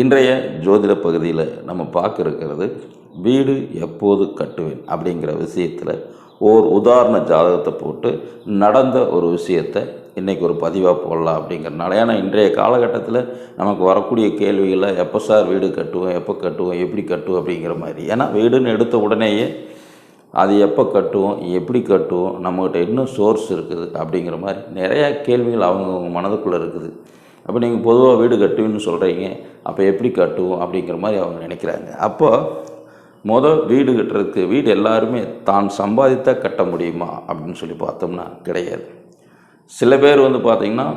இன்றைய ஜோதிட பகுதியில் நம்ம பார்க்க இருக்கிறது வீடு எப்போது கட்டுவேன் அப்படிங்கிற விஷயத்தில் ஓர் உதாரண ஜாதகத்தை போட்டு நடந்த ஒரு விஷயத்தை இன்றைக்கி ஒரு பதிவாக போடலாம் அப்படிங்கிறனால ஏன்னா இன்றைய காலகட்டத்தில் நமக்கு வரக்கூடிய கேள்விகளை எப்போ சார் வீடு கட்டுவோம் எப்போ கட்டுவோம் எப்படி கட்டுவோம் அப்படிங்கிற மாதிரி. ஏன்னா வீடுன்னு எடுத்த உடனேயே அது எப்போ கட்டுவோம் எப்படி கட்டுவோம் நம்மகிட்ட இன்னும் சோர்ஸ் இருக்குது அப்படிங்கிற மாதிரி நிறையா கேள்விகள் அவங்கவுங்க மனதுக்குள்ளே இருக்குது. அப்போ நீங்கள் பொதுவாக வீடு கட்டுவீன்னு சொல்கிறீங்க அப்போ எப்படி கட்டுவோம் அப்படிங்கிற மாதிரி அவங்க நினைக்கிறாங்க. அப்போ மொதல் வீடு கட்டுறதுக்கு வீடு எல்லாருமே தான் சம்பாதித்தா கட்ட முடியுமா அப்படின்னு சொல்லி பார்த்தோம்னா கிடையாது. சில பேர் வந்து பார்த்திங்கன்னா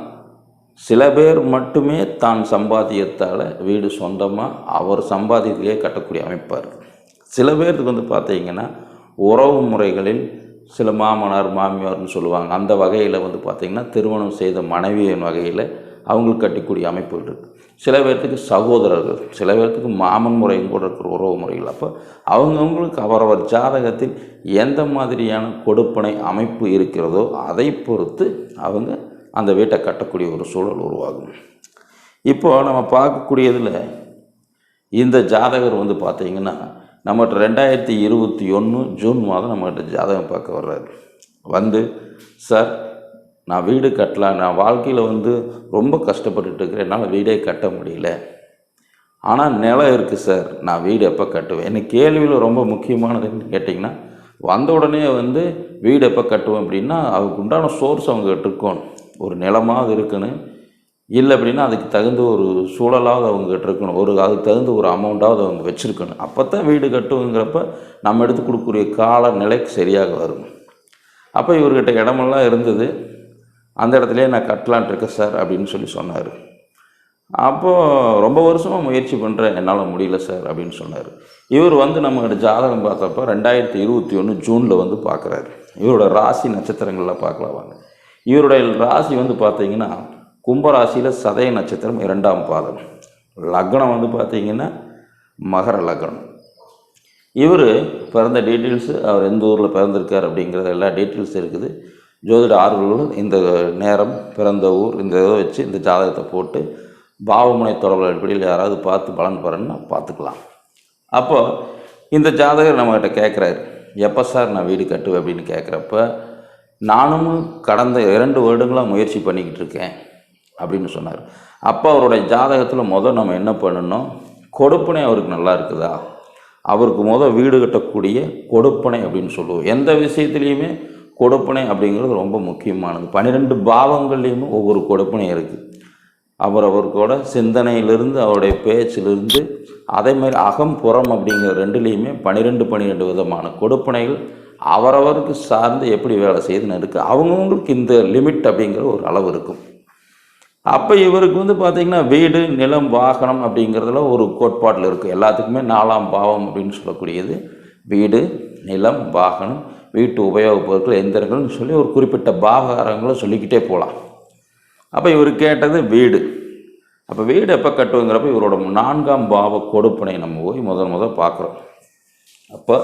சில பேர் மட்டுமே தான் சம்பாத்தியத்தால் வீடு சொந்தமாக அவர் சம்பாதியத்திலே கட்டக்கூடிய அமைப்பாக இருக்குது சில பேருக்கு வந்து பார்த்திங்கன்னா உறவு முறைகளில் சில மாமனார் மாமியார்னு சொல்லுவாங்க. அந்த வகையில் வந்து பார்த்திங்கன்னா திருமணம் செய்த மனைவியின் வகையில் அவங்களுக்கு கட்டிக்கூடிய அமைப்புகள் இருக்குது சில பேர்த்துக்கு சகோதரர்கள் சில பேர்த்துக்கு மாமன் முறையும் கூட இருக்கிற உறவு முறைகள். அப்போ அவங்கவுங்களுக்கு அவரவர் ஜாதகத்தில் எந்த மாதிரியான கொடுப்பனை அமைப்பு இருக்கிறதோ அதை பொறுத்து அவங்க அந்த வீட்டை கட்டக்கூடிய ஒரு சூழல் உருவாகும். இப்போது நம்ம பார்க்கக்கூடியதில் இந்த ஜாதகர் வந்து பார்த்திங்கன்னா நம்மகிட்ட ரெண்டாயிரத்தி இருபத்தி ஒன்று ஜூன் மாதம் நம்மகிட்ட ஜாதகம் பார்க்க வர்றாரு. வந்து சார் நான் வீடு கட்டலாம் நான் வாழ்க்கையில் வந்து ரொம்ப கஷ்டப்பட்டுட்டு இருக்கிறேன். என்னால் வீடே கட்ட முடியல. ஆனால் நிலம் இருக்குது சார். நான் வீடு எப்போ கட்டுவேன்? எனக்கு கேள்வியில் ரொம்ப முக்கியமானதுன்னு கேட்டிங்கன்னா வந்த உடனே வந்து வீடு எப்போ கட்டுவேன் அப்படின்னா அதுக்கு உண்டான சோர்ஸ் அவங்ககிட்ட இருக்கணும். ஒரு நிலமாவது இருக்குன்னு இல்லை அப்படின்னா அதுக்கு தகுந்த ஒரு சூழலாவது அவங்ககிட்ட இருக்கணும். ஒரு அதுக்கு தகுந்த ஒரு அமௌண்ட்டாவது அவங்க வச்சுருக்கணும். அப்போ தான் வீடு கட்டுவோங்கிறப்ப நம்ம எடுத்து கொடுக்கக்கூடிய கால நிலைக்கு சரியாக வரும். அப்போ இவர்கிட்ட இடமெல்லாம் இருந்தது. அந்த இடத்துலையே நான் கட்டலான்ட்டு இருக்கேன் சார் அப்படின்னு சொல்லி சொன்னார். அப்போது ரொம்ப வருஷமாக முயற்சி பண்ணுறேன் என்னால் முடியல சார் அப்படின்னு சொன்னார். இவர் வந்து நம்மகிட்ட ஜாதகம் பார்த்தப்போ ரெண்டாயிரத்தி இருபத்தி ஒன்று ஜூனில் வந்து பார்க்குறாரு இவரோட ராசி நட்சத்திரங்களில் பார்க்கலாம் வாங்க. இவருடைய ராசி வந்து பார்த்தீங்கன்னா கும்பராசியில் சதய நட்சத்திரம் இரண்டாம் பாதம். லக்னம் வந்து பார்த்தீங்கன்னா மகர லக்னம். இவர் பிறந்த டீட்டெயில்ஸு அவர் எந்த ஊரில் பிறந்திருக்கார் அப்படிங்கிறது எல்லா டீட்டெயில்ஸ் இருக்குது. ஜோதிட ஆர்வலர்கள் இந்த நேரம் பிறந்த ஊர் இந்த இதை வச்சு இந்த ஜாதகத்தை போட்டு பாவமுனை தொடர்பு அடிப்படையில் யாராவது பார்த்து பலன் பெறன்னு பார்த்துக்கலாம். அப்போது இந்த ஜாதகர் நம்மக்கிட்ட கேட்குறாரு எப்போ சார் நான் வீடு கட்டுவேன்? அப்படின்னு கேட்குறப்ப நானும் கடந்த இரண்டு வருடங்களாக முயற்சி பண்ணிக்கிட்டு இருக்கேன் அப்படின்னு சொன்னார். அப்போ அவருடைய ஜாதகத்தில் முதல் நம்ம என்ன பண்ணணும் கொடுப்பனை அவருக்கு நல்லா இருக்குதா? அவருக்கு முதல் வீடு கட்டக்கூடிய கொடுப்பனை அப்படின்னு சொல்லுவோம். எந்த விஷயத்துலேயுமே கொடுப்பனை அப்படிங்கிறது ரொம்ப முக்கியமானது. பன்னிரெண்டு பாவங்கள்லேயுமே ஒவ்வொரு கொடுப்பனை இருக்குது அவர் அவருக்கோட சிந்தனையிலிருந்து அவருடைய பேச்சிலிருந்து அதே மாதிரி அகம் புறம் அப்படிங்கிற ரெண்டுலேயுமே பன்னிரெண்டு பன்னிரெண்டு விதமான கொடுப்பனைகள் அவரவருக்கு சார்ந்து எப்படி வேலை செய்யுதுன்னு இருக்குது அவங்கவுங்களுக்கு இந்த லிமிட் அப்படிங்கிற ஒரு அளவு இருக்கும். அப்போ இவருக்கு வந்து பார்த்திங்கன்னா வீடு நிலம் வாகனம் அப்படிங்கிறதுல ஒரு கோட்பாட்டில் இருக்குது எல்லாத்துக்குமே நாலாம் பாவம் அப்படின்னு சொல்லக்கூடியது. வீடு நிலம் வாகனம் வீட்டு உபயோகப் பொருட்கள் எந்திரங்கள்னு சொல்லி ஒரு குறிப்பிட்ட பாகாரங்களை சொல்லிக்கிட்டே போகலாம். அப்போ இவர் கேட்டது வீடு. அப்போ வீடு எப்போ கட்டுவோங்கிறப்ப இவரோட நான்காம் பாவ கொடுப்பனை நம்ம போய் முதல் முதல் பார்க்குறோம். அப்போ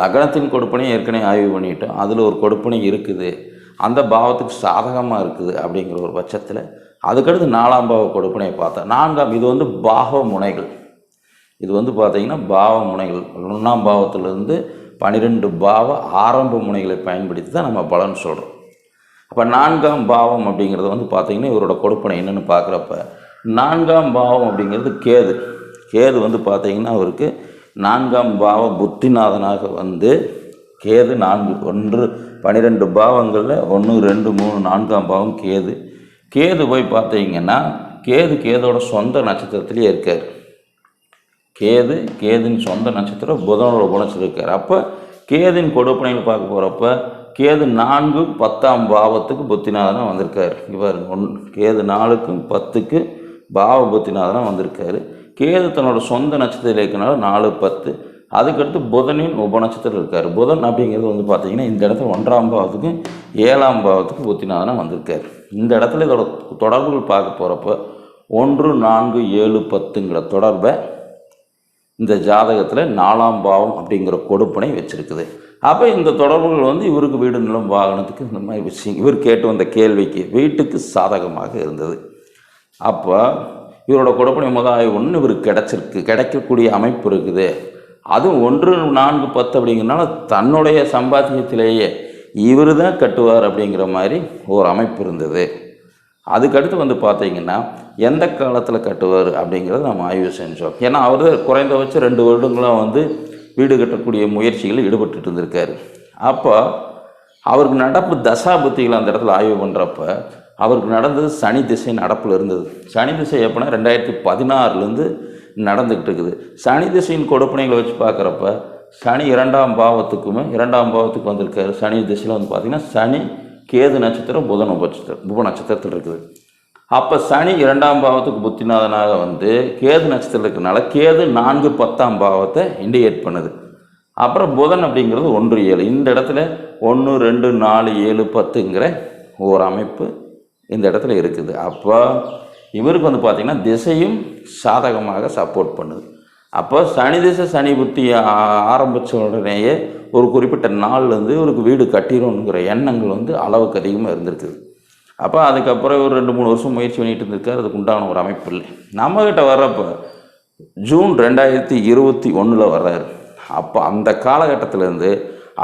லக்னத்தின் கொடுப்பனையும் ஏற்கனவே ஆய்வு பண்ணிட்டோம். அதில் ஒரு கொடுப்பனை இருக்குது. அந்த பாவத்துக்கு சாதகமாக இருக்குது அப்படிங்கிற ஒரு பட்சத்தில் அதுக்கடுத்து நாலாம் பாவ கொடுப்பனையை பார்த்தேன் நான்காம் இது வந்து பாவ முனைகள். இது வந்து பார்த்திங்கன்னா பாவ முனைகள். ஒன்றாம் பாவத்திலேருந்து பன்னிரெண்டு பாவ ஆரம்ப முனைகளை பயன்படுத்தி தான் நம்ம பலன் சொல்கிறோம் அப்போ நான்காம் பாவம் அப்படிங்கிறது வந்து பார்த்திங்கன்னா இவரோட கொடுப்பனை என்னென்னு பார்க்குறப்ப நான்காம் பாவம் அப்படிங்கிறது கேது. கேது வந்து பார்த்திங்கன்னா அவருக்கு நான்காம் பாவ புத்திநாதனாக வந்து கேது நான்கு ஒன்று பன்னிரெண்டு பாவங்களில் ஒன்று ரெண்டு மூணு நான்காம் பாவம் கேது. கேது போய் பார்த்தீங்கன்னா கேது கேதோட சொந்த நட்சத்திரத்திலேயே இருக்கார். கேது கேதுன்னு சொந்த நட்சத்திரம் புதனோட குணத்தில் இருக்கார். அப்போ கேதின் கொடுப்பனையில் பார்க்க போகிறப்ப கேது நான்கு பத்தாம் பாவத்துக்கு புத்திநாதனாக வந்திருக்கார். இவர் ஒன் கேது நாலுக்கும் பத்துக்கு பாவ புத்திநாதனாக வந்திருக்காரு. கேது தன்னோட சொந்த நட்சத்திரம் இருக்கனால நாலு பத்து. அதுக்கடுத்து புதனின் உபநட்சத்திரம் இருக்கார். புதன் அப்படிங்கிறது வந்து பார்த்திங்கன்னா இந்த இடத்துல ஒன்றாம் பாவத்துக்கும் ஏழாம் பாவத்துக்கு புத்திநாதனாக வந்திருக்கார். இந்த இடத்துல இதோட தொடர்புகள் பார்க்க போகிறப்ப ஒன்று நான்கு ஏழு பத்துங்கிற தொடர்பை இந்த ஜாதகத்தில் நாலாம் பாவம் அப்படிங்கிற கொடுப்பனை வச்சுருக்குது. அப்போ இந்த தொடர்புகள் வந்து இவருக்கு வீடு நிலம் வாகனத்துக்கு இந்த மாதிரி விஷயம் இவர் கேட்டு வந்த கேள்விக்கு வீட்டுக்கு சாதகமாக இருந்தது. அப்போ இவரோட கொடுப்பனை முதல் ஆய்வு ஒன்று இவருக்கு கிடச்சிருக்கு கிடைக்கக்கூடிய அமைப்பு இருக்குது. அதுவும் ஒன்று நான்கு பத்து அப்படிங்கிறனால தன்னுடைய சம்பாத்தியத்திலேயே இவர் தான் கட்டுவார் அப்படிங்கிற மாதிரி ஒரு அமைப்பு இருந்தது. அதுக்கடுத்து வந்து பார்த்தீங்கன்னா எந்த காலத்தில் கட்டுவார் அப்படிங்கிறத நம்ம ஆய்வு செஞ்சோம். ஏன்னா அவர் குறைந்தபட்சம் ரெண்டு வருடங்களாக வந்து வீடு கட்டக்கூடிய முயற்சிகளில் ஈடுபட்டுட்டு இருந்திருக்காரு. அப்போ அவருக்கு நடப்பு தசாபுத்திகளை அந்த இடத்துல ஆய்வு பண்ணுறப்ப அவருக்கு நடந்தது சனி திசை நடப்பில் இருந்தது. சனி திசை எப்போனா ரெண்டாயிரத்தி பதினாறுலேருந்து நடந்துக்கிட்டு இருக்குது. சனி திசையின் கொடுப்பனைகளை வச்சு பார்க்குறப்ப சனி இரண்டாம் பாவத்துக்குமே இரண்டாம் பாவத்துக்கு வந்திருக்காரு. சனி திசையில் வந்து பார்த்திங்கன்னா சனி கேது நட்சத்திரம் புதன் உபநட்சத்திரம் புப நட்சத்திரத்தில் இருக்குது. அப்போ சனி இரண்டாம் பாவத்துக்கு புத்திநாதனாக வந்து கேது நட்சத்திரம் இருக்கிறனால கேது நான்கு பத்தாம் பாவத்தை இண்டிகேட் பண்ணுது. அப்புறம் புதன் அப்படிங்கிறது ஒன்று ஏழு. இந்த இடத்துல ஒன்று ரெண்டு நாலு ஏழு பத்துங்கிற ஒரு அமைப்பு இந்த இடத்துல இருக்குது. அப்போ இவருக்கு வந்து பார்த்திங்கன்னா திசையும் சாதகமாக சப்போர்ட் பண்ணுது. அப்போ சனி திசை சனி புத்தி ஆரம்பித்த உடனேயே ஒரு குறிப்பிட்ட நாள்லேருந்து இவருக்கு வீடு கட்டிடணுங்கிற எண்ணங்கள் வந்து அளவுக்கு அதிகமாக இருந்திருக்குது. அப்போ அதுக்கப்புறம் ஒரு ரெண்டு மூணு வருஷம் முயற்சி பண்ணிட்டு இருந்திருக்காரு. அதுக்கு உண்டான ஒரு அமைப்பு இல்லை. நம்மக்கிட்ட வர்றப்போ ஜூன் ரெண்டாயிரத்தி இருபத்தி ஒன்றில் வர்றாரு. அப்போ அந்த காலகட்டத்திலேருந்து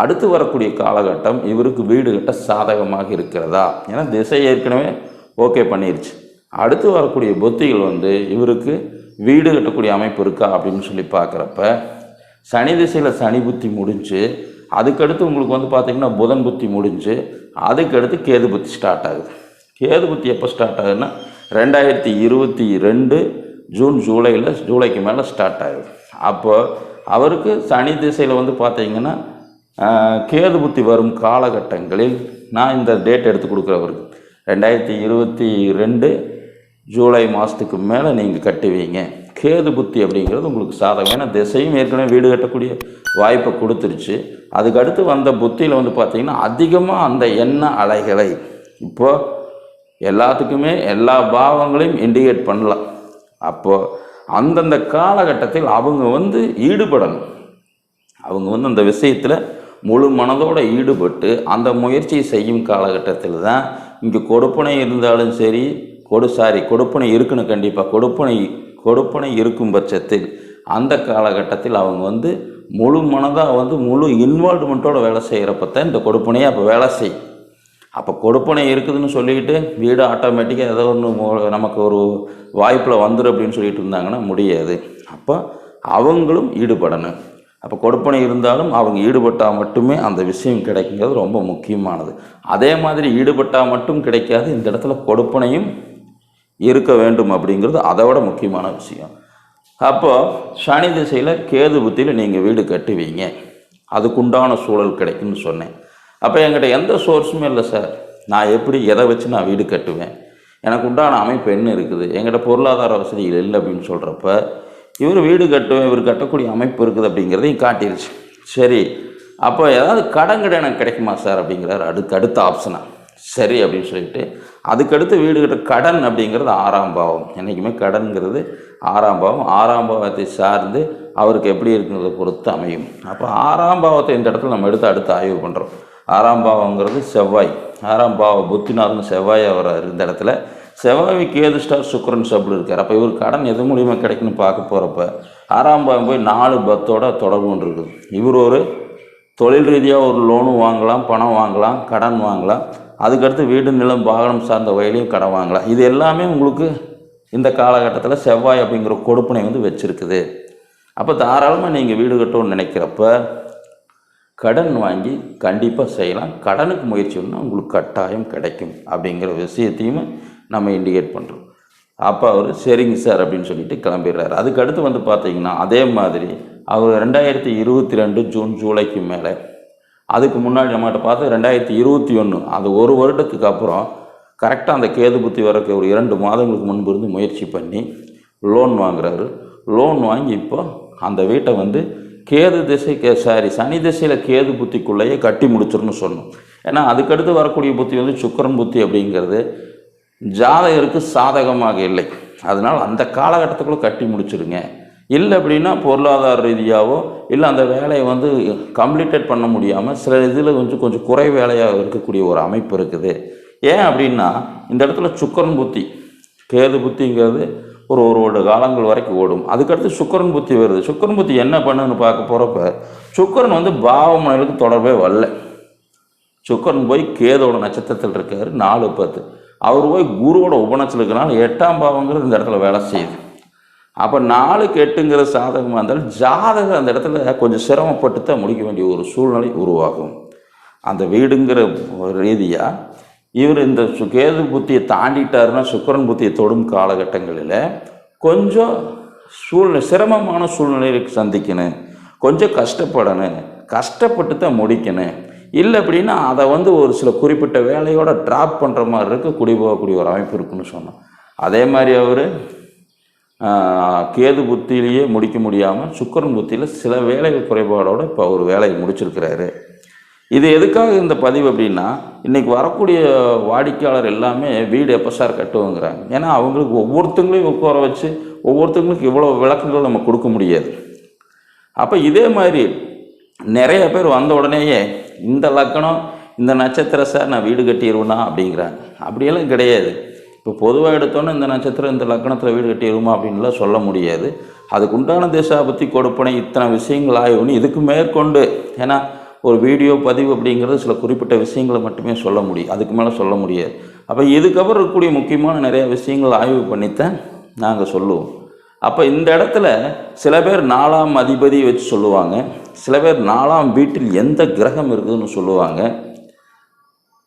அடுத்து வரக்கூடிய காலகட்டம் இவருக்கு வீடு கட்ட சாதகமாக இருக்கிறதா? ஏன்னா திசை ஏற்கனவே ஓகே பண்ணிருச்சு. அடுத்து வரக்கூடிய புத்திகள் வந்து இவருக்கு வீடு கட்டக்கூடிய அமைப்பு இருக்கா அப்படின்னு சொல்லி பார்க்குறப்ப சனி திசையில் சனி புத்தி முடிஞ்சு அதுக்கடுத்து உங்களுக்கு வந்து பார்த்திங்கன்னா புதன் புத்தி முடிஞ்சு அதுக்கடுத்து கேது புத்தி ஸ்டார்ட் ஆகுது. கேது புத்தி எப்போ ஸ்டார்ட் ஆகுதுன்னா ரெண்டாயிரத்தி இருபத்தி ரெண்டு ஜூன் ஜூலையில் ஜூலைக்கு மேலே ஸ்டார்ட் ஆகுது. அப்போ அவருக்கு சனி திசையில் வந்து பார்த்தீங்கன்னா கேது புத்தி வரும் காலகட்டங்களில் நான் இந்த டேட் எடுத்து கொடுக்குறவருக்கு ரெண்டாயிரத்தி இருபத்தி ரெண்டு ஜூலை மாதத்துக்கு மேலே நீங்கள் கட்டுவீங்க கேது புத்தி அப்படிங்கிறது உங்களுக்கு சாதகம். ஏன்னா திசையும் ஏற்கனவே வீடு கட்டக்கூடிய வாய்ப்பை கொடுத்துருச்சு. அதுக்கு அடுத்து வந்த புத்தியில் வந்து பார்த்திங்கன்னா அதிகமாக அந்த எண்ண அலைகளை இப்போது எல்லாத்துக்குமே எல்லா பாவங்களையும் இண்டிகேட் பண்ணலாம். அப்போது அந்தந்த காலகட்டத்தில் அவங்க வந்து ஈடுபடணும். அவங்க வந்து அந்த விஷயத்தில் முழு மனதோடு ஈடுபட்டு அந்த முயற்சியை செய்யும் காலகட்டத்தில் தான் இங்கே கொடுப்பனை இருந்தாலும் சரி கொடு சாரி கொடுப்பனை இருக்கணும் கண்டிப்பாக கொடுப்பனை கொடுப்பனை இருக்கும் பட்சத்தில் அந்த காலகட்டத்தில் அவங்க வந்து முழு மனதாக வந்து முழு இன்வால்வ்மெண்ட்டோட வேலை செய்கிறப்ப தான் இந்த கொடுப்பனையே அப்போ வேலை செய். அப்போ கொடுப்பனை இருக்குதுன்னு சொல்லிக்கிட்டு வீடு ஆட்டோமேட்டிக்காக ஏதோ ஒன்று நமக்கு ஒரு வாய்ப்பில் வந்துடும் அப்படின்னு சொல்லிட்டு இருந்தாங்கன்னா முடியாது. அப்போ அவங்களும் ஈடுபடணும். அப்போ கொடுப்பனை இருந்தாலும் அவங்க ஈடுபட்டால் மட்டுமே அந்த விஷயம் கிடைக்குங்கிறது ரொம்ப முக்கியமானது. அதே மாதிரி ஈடுபட்டால் மட்டும் கிடைக்காது இந்த இடத்துல கொடுப்பனையும் இருக்க வேண்டும் அப்படிங்கிறது அதை விட முக்கியமான விஷயம். அப்போது சனி திசையில் கேது புத்தியில் நீங்கள் வீடு கட்டுவீங்க. அதுக்குண்டான சூழல் கிடைக்கும்னு சொன்னேன். அப்போ என்கிட்ட எந்த சோர்ஸுமே இல்லை சார் நான் எப்படி எதை வச்சு நான் வீடு கட்டுவேன்? எனக்கு உண்டான அமைப்பு என்ன இருக்குது? என்கிட்ட பொருளாதார வசதிகள் இல்லை அப்படின்னு சொல்கிறப்ப இவர் வீடு கட்டுவேன் இவர் கட்டக்கூடிய அமைப்பு இருக்குது அப்படிங்கிறதையும் காட்டிருச்சு. சரி அப்போ ஏதாவது கடன் கடை எனக்கு கிடைக்குமா சார் அப்படிங்கிறார். அடுக்கு அடுத்த ஆப்ஷனாக சரி அப்படின்னு சொல்லிட்டு அதுக்கடுத்து வீடு கட்ட கடன் அப்படிங்கிறது ஆறாம் பாவம். என்றைக்குமே கடன்கிறது ஆறாம் பாவம். ஆறாம் பாவத்தை சார்ந்து அவருக்கு எப்படி இருக்குங்கிறத பொறுத்து அமையும். அப்போ ஆறாம் பாவத்தை இந்த இடத்துல நம்ம எடுத்து அடுத்து ஆய்வு பண்ணுறோம் ஆறாம் பாவங்கிறது செவ்வாய். ஆறாம் பாவ புத்திநாதன் செவ்வாய் அவர் இந்த இடத்துல. செவ்வாய் கேது ஸ்டார் சுக்கரன் சப்பில் இருக்கார். அப்போ இவர் கடன் எது மூலியமாக கிடைக்குன்னு பார்க்க போகிறப்ப ஆறாம் பாவம் போய் நாலு பத்தோட தொடர்பு ஒன்று இருக்குது. இவர் ஒரு தொழில் ரீதியாக ஒரு லோனும் வாங்கலாம் பணம் வாங்கலாம் கடன் வாங்கலாம். அதுக்கடுத்து வீடு நிலம் வாகனம் சார்ந்த வயலையும் கடன் வாங்கலாம் இது எல்லாமே உங்களுக்கு இந்த காலகட்டத்தில் செவ்வாய் அப்படிங்கிற கொடுப்பனை வந்து வச்சுருக்குது. அப்போ தாராளமாக நீங்கள் வீடு கட்டணும்னு நினைக்கிறப்ப கடன் வாங்கி கண்டிப்பாக செய்யலாம். கடனுக்கு முயற்சி பண்ணால் உங்களுக்கு கட்டாயம் கிடைக்கும் அப்படிங்கிற விஷயத்தையும் நம்ம இண்டிகேட் பண்ணுறோம் அப்போ அவர் சரிங்க சார் அப்படின்னு சொல்லிட்டு கிளம்பிடுறாரு. அதுக்கடுத்து வந்து பார்த்தீங்கன்னா அதே மாதிரி அவர் ரெண்டாயிரத்தி இருபத்தி ரெண்டு ஜூன் ஜூலைக்கு மேலே அதுக்கு முன்னாடி நம்மகிட்ட பார்த்து ரெண்டாயிரத்தி இருபத்தி ஒன்று அது ஒரு வருடத்துக்கு அப்புறம் கரெக்டாக அந்த கேது புத்தி வரக்கு ஒரு இரண்டு மாதங்களுக்கு முன்பு இருந்து முயற்சி பண்ணி லோன் வாங்குறாரு. லோன் வாங்கி இப்போ அந்த வீட்டை வந்து கேது திசை கே சாரி சனி திசையில் கேது புத்திக்குள்ளேயே கட்டி முடிச்சிருன்னு சொன்னோம். ஏன்னா அதுக்கடுத்து வரக்கூடிய புத்தி வந்து சுக்கரன் புத்தி அப்படிங்கிறது ஜாதகருக்கு சாதகமாக இல்லை. அதனால் அந்த காலகட்டத்துக்குள்ளே கட்டி முடிச்சிருங்க. இல்லை அப்படின்னா பொருளாதார ரீதியாகவோ இல்லை அந்த வேலையை வந்து கம்ப்ளீட்டட் பண்ண முடியாமல் சில இதில் கொஞ்சம் கொஞ்சம் குறை வேலையாக இருக்கக்கூடிய ஒரு அமைப்பு இருக்குது. ஏன் அப்படின்னா இந்த இடத்துல சுக்கரன் புத்தி கேது புத்திங்கிறது ஒரு ஒரு ஒரு காலங்கள் வரைக்கும் ஓடும். அதுக்கடுத்து சுக்கரன் புத்தி வருது. சுக்கரன் புத்தி என்ன பண்ணுன்னு பார்க்க போகிறப்ப சுக்கரன் வந்து பாவமனைகளுக்கு தொடர்பே வரல. சுக்கரன் போய் கேதோட நட்சத்திரத்தில் இருக்கார் நாலு பத்து. அவர் போய் குருவோட உபநட்சத்தில் இருக்கிறனால எட்டாம் பாவங்கிறது இந்த இடத்துல வேலை செய்யுது. அப்போ நாலுக்கு எட்டுங்கிற சாதகமாக இருந்தாலும் ஜாதகம் அந்த இடத்துல கொஞ்சம் சிரமப்பட்டு தான் முடிக்க வேண்டிய ஒரு சூழ்நிலை உருவாகும். அந்த வீடுங்கிற ரீதியாக இவர் இந்த சு- கேது புத்தியை தாண்டிட்டாருன்னா சுக்கிரன் புத்தியை தொடும் காலகட்டங்களில் கொஞ்சம் சூழ்நிலை சிரமமான சூழ்நிலைக்கு சந்திக்கணும். கொஞ்சம் கஷ்டப்படணும். கஷ்டப்பட்டு தான் முடிக்கணும். இல்லை அப்படின்னா அதை வந்து ஒரு சில குறிப்பிட்ட வேலையோட ட்ராப் பண்ணுற மாதிரி இருக்க குடி போகக்கூடிய ஒரு அமைப்பு இருக்குன்னு சொன்னோம். அதே மாதிரி அவர் கேது புத்தியிலேயே முடிக்க முடியாமல் சுக்கிரன் புத்தியில் சில வேலைகள் குறைபாடோடு இப்போ ஒரு வேலையை முடிச்சிருக்கிறாரு. இது எதுக்காக இந்த பதிவு அப்படின்னா இன்றைக்கி வரக்கூடிய வாடிக்கையாளர் எல்லாமே வீடு எப்போ சார் கட்டுவோங்கிறாங்க. ஏன்னா அவங்களுக்கு ஒவ்வொருத்தங்களையும் உட்கார வச்சு ஒவ்வொருத்தங்களுக்கு இவ்வளோ விளக்கங்கள் நம்ம கொடுக்க முடியாது. அப்போ இதே மாதிரி நிறைய பேர் வந்த உடனேயே இந்த லக்கணம் இந்த நட்சத்திரம் சார் நான் வீடு கட்டிடுவேனா அப்படிங்கிறாங்க. அப்படியெல்லாம் கிடையாது. இப்போ பொதுவாக எடுத்தோன்னே இந்த நட்சத்திரம் இந்த லக்கணத்தில் வீடு கட்டிடுமா அப்படின்லாம் சொல்ல முடியாது. அதுக்கு உண்டான திசாபத்தி கொடுப்பனை இத்தனை விஷயங்கள் ஆய்வுன்னு இதுக்கு மேற்கொண்டு. ஏன்னா ஒரு வீடியோ பதிவு அப்படிங்கிறது சில குறிப்பிட்ட விஷயங்களை மட்டுமே சொல்ல முடியும் அதுக்கு மேலே சொல்ல முடியாது. அப்போ இதுக்கப்புறம் இருக்கக்கூடிய முக்கியமான நிறைய விஷயங்கள் ஆய்வு பண்ணித்தான் நாங்கள் சொல்லுவோம். அப்போ இந்த இடத்துல சில பேர் நாலாம் அதிபதி வச்சு சொல்லுவாங்க. சில பேர் நாலாம் வீட்டில் எந்த கிரகம் இருக்குதுன்னு சொல்லுவாங்க.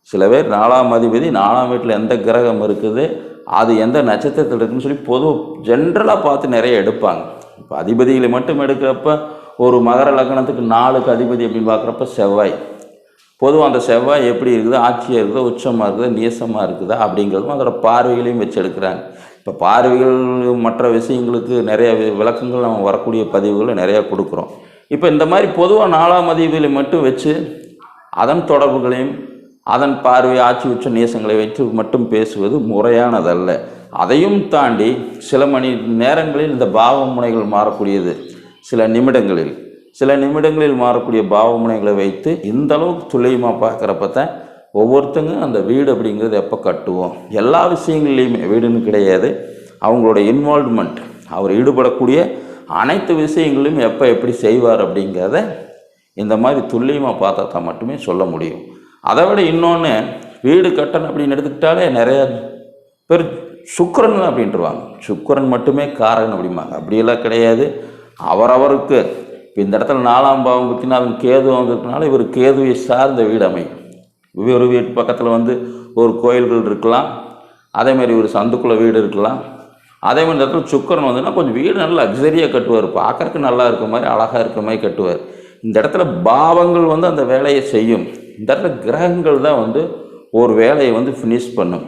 சில பேர் நாலாம் அதிபதி நாலாம் வீட்டில் எந்த கிரகம் இருக்குது அது எந்த நட்சத்திரத்தில் இருக்குன்னு சொல்லி பொது ஜென்ரலாக பார்த்து நிறைய எடுப்பாங்க. இப்போ அதிபதிகளை மட்டும் எடுக்கிறப்ப ஒரு மகர லக்னத்துக்கு நாலுக்கு அதிபதி அப்படின்னு பார்க்குறப்ப செவ்வாய். பொதுவாக அந்த செவ்வாய் எப்படி இருக்குது ஆட்சியாக இருக்குதா உச்சமாக இருக்குதா நீசமாக இருக்குதா அப்படிங்கிறதும் அதோட பார்வைகளையும் வச்சு எடுக்கிறாங்க. இப்போ பார்வைகள் மற்ற விஷயங்களுக்கு நிறைய வி- விளக்கங்கள் நம்ம வரக்கூடிய பதிவுகளை நிறையா கொடுக்குறோம். இப்போ இந்த மாதிரி பொதுவாக நாலாம் அதிபதிகளை மட்டும் வச்சு அதன் தொடர்புகளையும் அதன் பார்வை ஆட்சி உச்ச நேசங்களை வைத்து மட்டும் பேசுவது முறையானதல்ல. அதையும் தாண்டி சில மணி நேரங்களில் இந்த பாவமுனைகள் மாறக்கூடியது. சில நிமிடங்களில். சில நிமிடங்களில் மாறக்கூடிய பாவமுனைகளை வைத்து இந்த அளவுக்கு துல்லியமாக பார்க்குறப்ப தான் ஒவ்வொருத்தங்க அந்த வீடு அப்படிங்கிறது எப்போ கட்டுவோம்? எல்லா விஷயங்கள்லேயுமே வீடுன்னு கிடையாது. அவங்களோட இன்வால்வ்மெண்ட் அவர் ஈடுபடக்கூடிய அனைத்து விஷயங்களையும் எப்போ எப்படி செய்வார் அப்படிங்கிறத இந்த மாதிரி துல்லியமாக பார்த்தா தான் மட்டுமே சொல்ல முடியும். அதை விட இன்னொன்று வீடு கட்டணும் அப்படின்னு எடுத்துக்கிட்டாலே நிறைய பேர் சுக்கரன் அப்படின்ட்டுருவாங்க சுக்கிரன் மட்டுமே காரகன் அப்படிம்பாங்க. அப்படியெல்லாம் கிடையாது. அவரவருக்கு இப்போ இந்த இடத்துல நாலாம் பாவம் பற்றினா கேது வந்திருக்கனால இவர் கேதுவை சார்ந்த வீடு அமையும். இவர் வீட்டு பக்கத்தில் வந்து ஒரு கோயில்கள் இருக்கலாம். அதே மாதிரி ஒரு சந்துக்குள்ள வீடு இருக்கலாம். அதே மாதிரி இந்த இடத்துல சுக்கரன் வந்துன்னா கொஞ்சம் வீடு நல்லா லக்ஸரியாக கட்டுவார். பார்க்கறக்கு நல்லா இருக்க மாதிரி அழகாக இருக்க மாதிரி கட்டுவார். இந்த இடத்துல பாவங்கள் வந்து அந்த வேலையை செய்யும். இந்த இடத்துல கிரகங்கள் தான் வந்து ஒரு வேலையை வந்து ஃபினிஷ் பண்ணும்.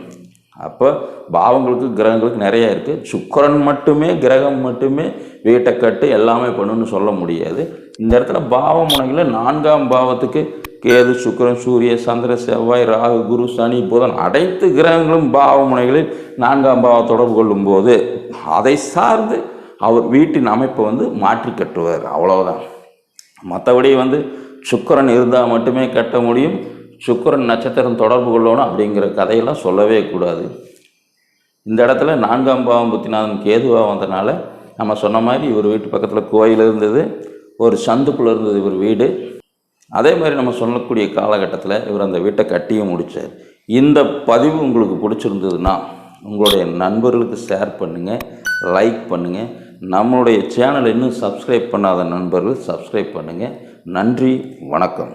அப்போ பாவங்களுக்கு கிரகங்களுக்கு நிறைய இருக்குது சுக்கிரன் மட்டுமே கிரகம் மட்டுமே வீட்டை கட்டு எல்லாமே பண்ணுன்னு சொல்ல முடியாது. இந்த இடத்துல பாவ முனைகளில் நான்காம் பாவத்துக்கு கேது சுக்கரன் சூரிய சந்திர செவ்வாய் ராகு குரு சனி புதன் அனைத்து கிரகங்களும் பாவ முனைகளில் நான்காம் பாவ தொடர்பு கொள்ளும்போது அதை சார்ந்து அவர் வீட்டின் அமைப்பை வந்து மாற்றி கட்டுவார் அவ்வளோதான் மற்றபடி வந்து சுக்கரன் இருந்தால் மட்டுமே கட்ட முடியும். சுக்கரன் நட்சத்திரம் தொடர்பு கொள்ளணும் அப்படிங்கிற கதையெல்லாம் சொல்லவே கூடாது. இந்த இடத்துல நான்காம் பாவம் புத்திநாதன் கேதுவாக வந்தனால நம்ம சொன்ன மாதிரி இவர் வீட்டு பக்கத்தில் கோயில் இருந்தது ஒரு சந்துக்குள்ளே இருந்தது இவர் வீடு. அதே மாதிரி நம்ம சொல்லக்கூடிய காலகட்டத்தில் இவர் அந்த வீட்டை கட்டியும் முடித்தார் இந்த பதிவு உங்களுக்கு பிடிச்சிருந்ததுன்னா உங்களுடைய நண்பர்களுக்கு ஷேர் பண்ணுங்கள் லைக் பண்ணுங்கள் நம்மளுடைய சேனல் இன்னும் சப்ஸ்கிரைப் பண்ணாத நண்பர்கள் சப்ஸ்கிரைப் பண்ணுங்கள் நன்றி வணக்கம்.